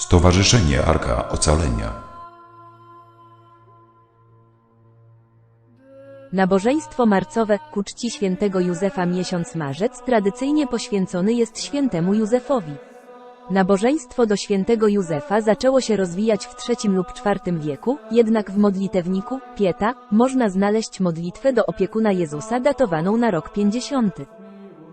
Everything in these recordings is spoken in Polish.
Stowarzyszenie Arka Ocalenia. Nabożeństwo marcowe ku czci świętego Józefa miesiąc marzec tradycyjnie poświęcony jest świętemu Józefowi. Nabożeństwo do świętego Józefa zaczęło się rozwijać w III lub IV wieku, jednak w modlitewniku, Pieta, można znaleźć modlitwę do opiekuna Jezusa datowaną na rok 50.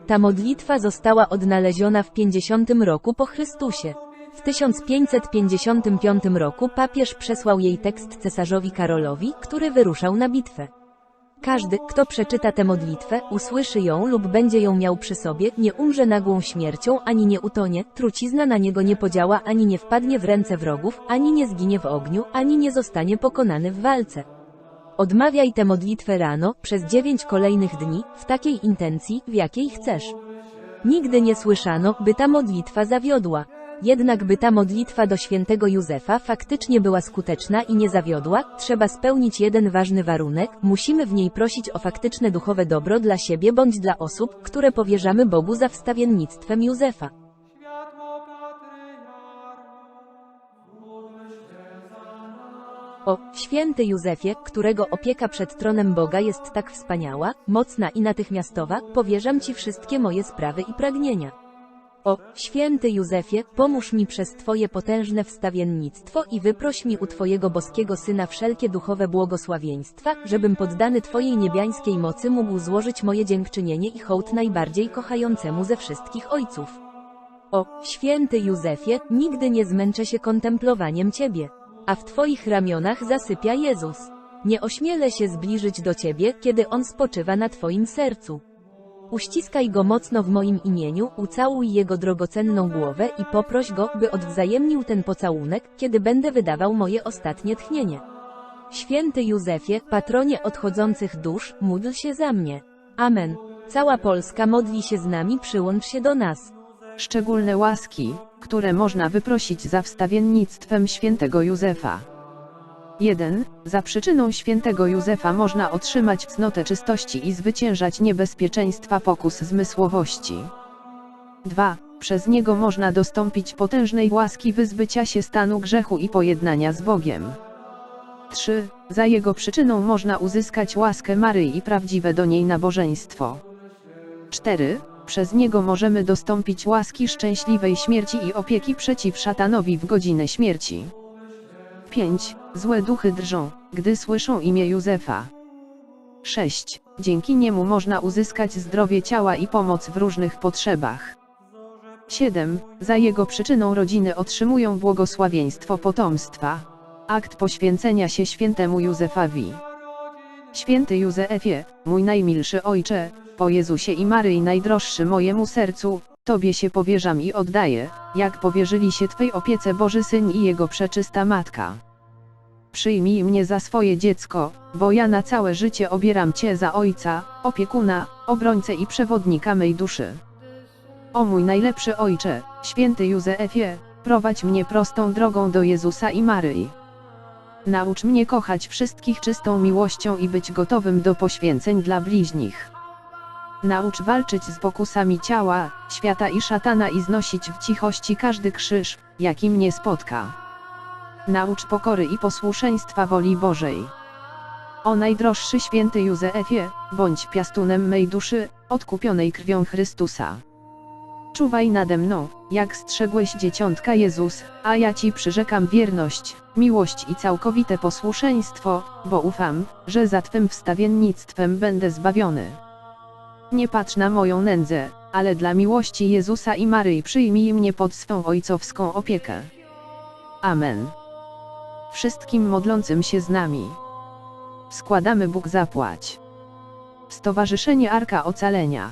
Ta modlitwa została odnaleziona w 50 roku po Chrystusie. W 1555 roku papież przesłał jej tekst cesarzowi Karolowi, który wyruszał na bitwę. Każdy, kto przeczyta tę modlitwę, usłyszy ją lub będzie ją miał przy sobie, nie umrze nagłą śmiercią, ani nie utonie, trucizna na niego nie podziała, ani nie wpadnie w ręce wrogów, ani nie zginie w ogniu, ani nie zostanie pokonany w walce. Odmawiaj tę modlitwę rano, przez dziewięć kolejnych dni, w takiej intencji, w jakiej chcesz. Nigdy nie słyszano, by ta modlitwa zawiodła. Jednak by ta modlitwa do świętego Józefa faktycznie była skuteczna i nie zawiodła, trzeba spełnić jeden ważny warunek, musimy w niej prosić o faktyczne duchowe dobro dla siebie bądź dla osób, które powierzamy Bogu za wstawiennictwem Józefa. O, święty Józefie, którego opieka przed tronem Boga jest tak wspaniała, mocna i natychmiastowa, powierzam Ci wszystkie moje sprawy i pragnienia. O, święty Józefie, pomóż mi przez Twoje potężne wstawiennictwo i wyproś mi u Twojego boskiego Syna wszelkie duchowe błogosławieństwa, żebym poddany Twojej niebiańskiej mocy mógł złożyć moje dziękczynienie i hołd najbardziej kochającemu ze wszystkich ojców. O, święty Józefie, nigdy nie zmęczę się kontemplowaniem Ciebie, a w Twoich ramionach zasypia Jezus. Nie ośmielę się zbliżyć do Ciebie, kiedy On spoczywa na Twoim sercu. Uściskaj go mocno w moim imieniu, ucałuj jego drogocenną głowę i poproś go, by odwzajemnił ten pocałunek, kiedy będę wydawał moje ostatnie tchnienie. Święty Józefie, patronie odchodzących dusz, módl się za mnie. Amen. Cała Polska modli się z nami, przyłącz się do nas. Szczególne łaski, które można wyprosić za wstawiennictwem świętego Józefa. 1. Za przyczyną świętego Józefa można otrzymać cnotę czystości i zwyciężać niebezpieczeństwa pokus zmysłowości. 2. Przez niego można dostąpić potężnej łaski wyzbycia się stanu grzechu i pojednania z Bogiem. 3. Za jego przyczyną można uzyskać łaskę Maryi i prawdziwe do niej nabożeństwo. 4. Przez niego możemy dostąpić łaski szczęśliwej śmierci i opieki przeciw szatanowi w godzinę śmierci. 5. Złe duchy drżą, gdy słyszą imię Józefa. 6. Dzięki niemu można uzyskać zdrowie ciała i pomoc w różnych potrzebach. 7. Za jego przyczyną rodziny otrzymują błogosławieństwo potomstwa. Akt poświęcenia się świętemu Józefowi. Święty Józefie, mój najmilszy ojcze, po Jezusie i Maryi najdroższy mojemu sercu, Tobie się powierzam i oddaję, jak powierzyli się Twej opiece Boży Syn i Jego przeczysta Matka. Przyjmij mnie za swoje dziecko, bo ja na całe życie obieram Cię za Ojca, opiekuna, obrońcę i przewodnika mej duszy. O mój najlepszy Ojcze, święty Józefie, prowadź mnie prostą drogą do Jezusa i Maryi. Naucz mnie kochać wszystkich czystą miłością i być gotowym do poświęceń dla bliźnich. Naucz walczyć z pokusami ciała, świata i szatana i znosić w cichości każdy krzyż, jaki mnie spotka. Naucz pokory i posłuszeństwa woli Bożej. O najdroższy święty Józefie, bądź piastunem mej duszy, odkupionej krwią Chrystusa. Czuwaj nade mną, jak strzegłeś dzieciątka Jezus, a ja Ci przyrzekam wierność, miłość i całkowite posłuszeństwo, bo ufam, że za Twym wstawiennictwem będę zbawiony. Nie patrz na moją nędzę, ale dla miłości Jezusa i Maryi przyjmij mnie pod swą ojcowską opiekę. Amen. Wszystkim modlącym się z nami. Składamy Bóg zapłać. Stowarzyszenie Arka Ocalenia.